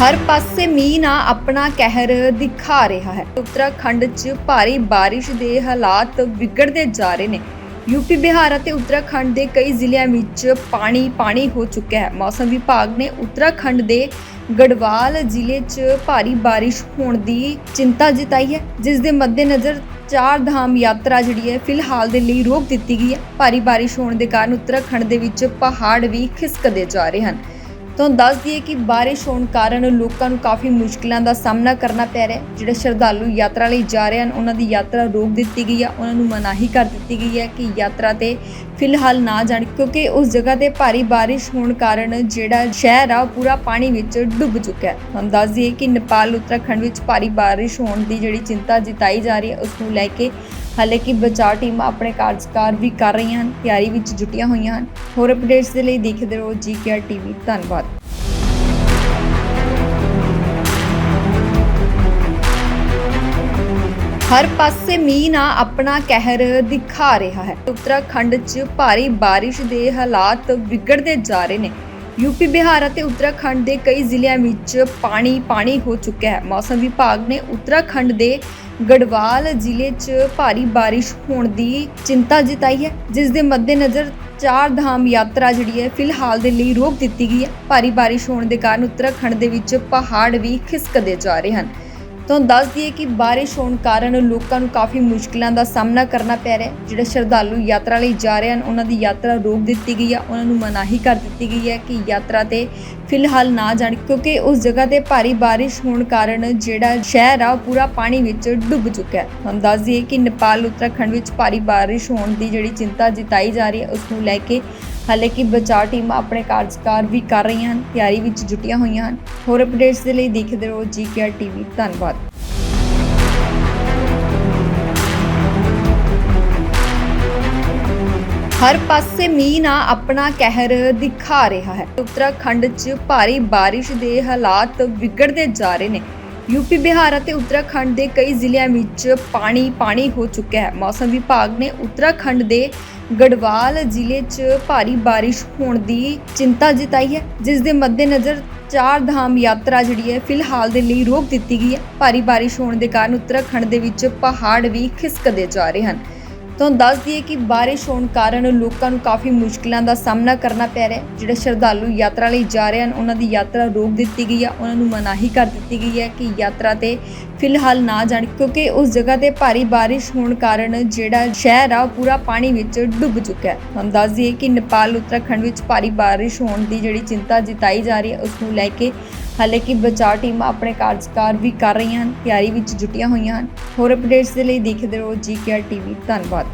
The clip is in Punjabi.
ਹਰ ਪਾਸੇ ਮੀਂਹ ਨਾ ਆਪਣਾ ਕਹਿਰ ਦਿਖਾ ਰਿਹਾ ਹੈ। ਉੱਤਰਾਖੰਡ 'ਚ ਭਾਰੀ ਬਾਰਿਸ਼ ਦੇ ਹਾਲਾਤ ਵਿਗੜਦੇ ਜਾ ਰਹੇ ਨੇ। ਯੂਪੀ ਬਿਹਾਰ ਅਤੇ ਉੱਤਰਾਖੰਡ ਦੇ ਕਈ ਜ਼ਿਲ੍ਹਿਆਂ ਵਿੱਚ ਪਾਣੀ ਪਾਣੀ ਹੋ ਚੁੱਕਿਆ ਹੈ। ਮੌਸਮ ਵਿਭਾਗ ਨੇ ਉੱਤਰਾਖੰਡ ਦੇ ਗੜਵਾਲ ਜ਼ਿਲ੍ਹੇ 'ਚ ਭਾਰੀ ਬਾਰਿਸ਼ ਹੋਣ ਦੀ ਚਿੰਤਾ ਜਤਾਈ ਹੈ, ਜਿਸ ਦੇ ਮੱਦੇਨਜ਼ਰ ਚਾਰ ਧਾਮ ਯਾਤਰਾ ਜਿਹੜੀ ਹੈ ਫਿਲਹਾਲ ਦੇ ਲਈ ਰੋਕ ਦਿੱਤੀ ਗਈ ਹੈ। ਭਾਰੀ ਬਾਰਿਸ਼ ਹੋਣ ਦੇ ਕਾਰਨ ਉੱਤਰਾਖੰਡ ਦੇ ਵਿੱਚ ਪਹਾੜ ਵੀ ਖਿਸਕਦੇ ਜਾ ਰਹੇ ਹਨ। ਤੁਹਾਨੂੰ ਦੱਸ ਦਈਏ ਕਿ ਬਾਰਿਸ਼ ਹੋਣ ਕਾਰਨ ਲੋਕਾਂ ਨੂੰ ਕਾਫੀ ਮੁਸ਼ਕਲਾਂ ਦਾ ਸਾਹਮਣਾ ਕਰਨਾ ਪੈ ਰਿਹਾ ਜਿਹੜੇ ਸ਼ਰਧਾਲੂ ਯਾਤਰਾ ਲਈ ਜਾ ਰਹੇ ਹਨ, ਉਹਨਾਂ ਦੀ ਯਾਤਰਾ ਰੋਕ ਦਿੱਤੀ ਗਈ ਹੈ। ਉਹਨਾਂ ਨੂੰ ਮਨਾਹੀ ਕਰ ਦਿੱਤੀ ਗਈ ਹੈ ਕਿ ਯਾਤਰਾ ਤੇ ਫਿਲਹਾਲ ਨਾ ਜਾਣ, ਕਿਉਂਕਿ ਉਸ ਜਗ੍ਹਾ ਤੇ ਭਾਰੀ ਬਾਰਿਸ਼ ਹੋਣ ਕਾਰਨ ਜਿਹੜਾ ਸ਼ਹਿਰ ਆ, ਉਹ ਪੂਰਾ ਪਾਣੀ ਵਿੱਚ ਡੁੱਬ ਚੁੱਕਾ ਹੈ। ਤੁਹਾਨੂੰ ਦੱਸ ਦਈਏ ਕਿ ਨੇਪਾਲ, ਉੱਤਰਾਖੰਡ ਵਿੱਚ ਭਾਰੀ ਬਾਰਿਸ਼ ਹੋਣ ਦੀ ਜਿਹੜੀ ਚਿੰਤਾ ਜਤਾਈ ਜਾ ਰਹੀ ਹੈ, ਉਸ ਨੂੰ ਲੈ ਕੇ ਹਾਲਾਂਕਿ ਬਚਾਅ ਟੀਮਾਂ ਆਪਣੇ ਕਾਰਜਕਾਰ ਵੀ ਕਰ ਰਹੀਆਂ ਹਨ, ਤਿਆਰੀ ਵਿੱਚ ਜੁਟੀਆਂ ਹੋਈਆਂ ਹਨ। ਹੋਰ ਅਪਡੇਟਸ ਦੇ ਲਈ ਦੇਖਦੇ ਰਹੋ ਜੀਕੇਆਰ ਟੀਵੀ। ਧੰਨਵਾਦ। ਹਰ ਪਾਸੇ ਮੀਂਹ ਨਾ ਆਪਣਾ ਕਹਿਰ ਦਿਖਾ ਰਿਹਾ ਹੈ। ਉੱਤਰਾਖੰਡ 'ਚ ਭਾਰੀ ਬਾਰਿਸ਼ ਦੇ ਹਾਲਾਤ ਵਿਗੜਦੇ ਜਾ ਰਹੇ ਨੇ। ਯੂਪੀ, ਬਿਹਾਰ ਅਤੇ ਉੱਤਰਾਖੰਡ ਦੇ ਕਈ ਜ਼ਿਲ੍ਹਿਆਂ ਵਿੱਚ ਪਾਣੀ ਪਾਣੀ ਹੋ ਚੁੱਕਿਆ ਹੈ। ਮੌਸਮ ਵਿਭਾਗ ਨੇ ਉੱਤਰਾਖੰਡ ਦੇ ਗੜਵਾਲ ਜ਼ਿਲ੍ਹੇ 'ਚ ਭਾਰੀ ਬਾਰਿਸ਼ ਹੋਣ ਦੀ ਚਿੰਤਾ ਜਤਾਈ ਹੈ, ਜਿਸ ਦੇ ਮੱਦੇਨਜ਼ਰ ਚਾਰ ਧਾਮ ਯਾਤਰਾ ਜਿਹੜੀ ਹੈ, ਫਿਲਹਾਲ ਦੇ ਲਈ ਰੋਕ ਦਿੱਤੀ ਗਈ ਹੈ। ਭਾਰੀ ਬਾਰਿਸ਼ ਹੋਣ ਦੇ ਕਾਰਨ ਉੱਤਰਾਖੰਡ ਦੇ ਵਿੱਚ ਪਹਾੜ ਵੀ ਖਿਸਕਦੇ ਜਾ ਰਹੇ ਹਨ। ਤੁਹਾਨੂੰ ਦੱਸ ਦਈਏ ਕਿ ਬਾਰਿਸ਼ ਹੋਣ ਕਾਰਨ ਲੋਕਾਂ ਨੂੰ ਕਾਫੀ ਮੁਸ਼ਕਲਾਂ ਦਾ ਸਾਹਮਣਾ ਕਰਨਾ ਪੈ ਰਿਹਾ ਜਿਹੜੇ ਸ਼ਰਧਾਲੂ ਯਾਤਰਾ ਲਈ ਜਾ ਰਹੇ ਹਨ, ਉਹਨਾਂ ਦੀ ਯਾਤਰਾ ਰੋਕ ਦਿੱਤੀ ਗਈ ਹੈ। ਉਹਨਾਂ ਨੂੰ ਮਨਾਹੀ ਕਰ ਦਿੱਤੀ ਗਈ ਹੈ ਕਿ ਯਾਤਰਾ ਤੇ ਫਿਲਹਾਲ ਨਾ ਜਾਣ, ਕਿਉਂਕਿ ਉਸ ਜਗ੍ਹਾ ਤੇ ਭਾਰੀ ਬਾਰਿਸ਼ ਹੋਣ ਕਾਰਨ ਜਿਹੜਾ ਸ਼ਹਿਰ ਆ, ਉਹ ਪੂਰਾ ਪਾਣੀ ਵਿੱਚ ਡੁੱਬ ਚੁੱਕਾ ਹੈ। ਤੁਹਾਨੂੰ ਦੱਸ ਦਈਏ ਕਿ ਨੇਪਾਲ, ਉੱਤਰਾਖੰਡ ਵਿੱਚ ਭਾਰੀ ਬਾਰਿਸ਼ ਹੋਣ ਦੀ ਜਿਹੜੀ ਚਿੰਤਾ ਜਿਤਾਈ ਜਾ ਰਹੀ ਹੈ, ਉਸ ਨੂੰ ਲੈ ਕੇ ਹਾਲਾਂਕਿ ਬਚਾਅ ਟੀਮਾਂ ਆਪਣੇ ਕਾਰਜਕਾਰ ਵੀ ਕਰ ਰਹੀਆਂ ਹਨ, ਤਿਆਰੀ ਵਿੱਚ ਜੁਟੀਆਂ ਹੋਈਆਂ ਹਨ। ਹੋਰ ਅਪਡੇਟਸ ਦੇ ਲਈ ਦੇਖਦੇ ਰਹੋ ਜੀਕੇਆਰ ਟੀਵੀ ਧੰਨਵਾਦ। ਹਰ ਪਾਸੇ ਮੀਂਹ ਨਾ ਆਪਣਾ ਕਹਿਰ ਦਿਖਾ ਰਿਹਾ ਹੈ। ਉੱਤਰਾਖੰਡ 'ਚ ਭਾਰੀ ਬਾਰਿਸ਼ ਦੇ ਹਾਲਾਤ ਵਿਗੜਦੇ ਜਾ ਰਹੇ ਨੇ। ਯੂਪੀ, ਬਿਹਾਰ ਅਤੇ ਉੱਤਰਾਖੰਡ ਦੇ ਕਈ ਜ਼ਿਲ੍ਹਿਆਂ ਵਿੱਚ ਪਾਣੀ ਪਾਣੀ ਹੋ ਚੁੱਕਿਆ ਹੈ। ਮੌਸਮ ਵਿਭਾਗ ਨੇ ਉੱਤਰਾਖੰਡ ਦੇ ਗੜਵਾਲ ਜ਼ਿਲ੍ਹੇ 'ਚ ਭਾਰੀ ਬਾਰਿਸ਼ ਹੋਣ ਦੀ ਚਿੰਤਾ ਜਤਾਈ ਹੈ, ਜਿਸ ਦੇ ਮੱਦੇਨਜ਼ਰ ਚਾਰ ਧਾਮ ਯਾਤਰਾ ਜਿਹੜੀ ਹੈ, ਫਿਲਹਾਲ ਦੇ ਲਈ ਰੋਕ ਦਿੱਤੀ ਗਈ ਹੈ। ਭਾਰੀ ਬਾਰਿਸ਼ ਹੋਣ ਦੇ ਕਾਰਨ ਉੱਤਰਾਖੰਡ ਦੇ ਵਿੱਚ ਪਹਾੜ ਵੀ ਖਿਸਕਦੇ ਜਾ ਰਹੇ ਹਨ। ਤੁਹਾਨੂੰ ਦੱਸ ਦਈਏ ਕਿ ਬਾਰਿਸ਼ ਹੋਣ ਕਾਰਨ ਲੋਕਾਂ ਨੂੰ ਕਾਫੀ ਮੁਸ਼ਕਲਾਂ ਦਾ ਸਾਹਮਣਾ ਕਰਨਾ ਪੈ ਰਿਹਾ ਜਿਹੜੇ ਸ਼ਰਧਾਲੂ ਯਾਤਰਾ ਲਈ ਜਾ ਰਹੇ ਹਨ, ਉਹਨਾਂ ਦੀ ਯਾਤਰਾ ਰੋਕ ਦਿੱਤੀ ਗਈ ਹੈ। ਉਹਨਾਂ ਨੂੰ ਮਨਾਹੀ ਕਰ ਦਿੱਤੀ ਗਈ ਹੈ ਕਿ ਯਾਤਰਾ ਤੇ ਫਿਲਹਾਲ ਨਾ ਜਾਣ, ਕਿਉਂਕਿ ਉਸ ਜਗ੍ਹਾ ਤੇ ਭਾਰੀ ਬਾਰਿਸ਼ ਹੋਣ ਕਾਰਨ ਜਿਹੜਾ ਸ਼ਹਿਰ ਆ, ਉਹ ਪੂਰਾ ਪਾਣੀ ਵਿੱਚ ਡੁੱਬ ਚੁੱਕਾ ਹੈ। ਤੁਹਾਨੂੰ ਦੱਸ ਦਈਏ ਕਿ ਨੇਪਾਲ, ਉੱਤਰਾਖੰਡ ਵਿੱਚ ਭਾਰੀ ਬਾਰਿਸ਼ ਹੋਣ ਦੀ ਜਿਹੜੀ ਚਿੰਤਾ ਜਤਾਈ ਜਾ ਰਹੀ ਹੈ, ਉਸ ਨੂੰ ਲੈ ਕੇ ਹਾਲਾਂਕਿ ਬਚਾਅ ਟੀਮਾਂ ਆਪਣੇ ਕਾਰਜਕਾਰ ਵੀ ਕਰ ਰਹੀਆਂ ਹਨ, ਤਿਆਰੀ ਵਿੱਚ ਜੁਟੀਆਂ ਹੋਈਆਂ ਹਨ। ਹੋਰ ਅਪਡੇਟਸ ਦੇ ਲਈ ਦੇਖਦੇ ਰਹੋ ਜੀ ਜੀਕੇਆਰ ਟੀਵੀ ਧੰਨਵਾਦ।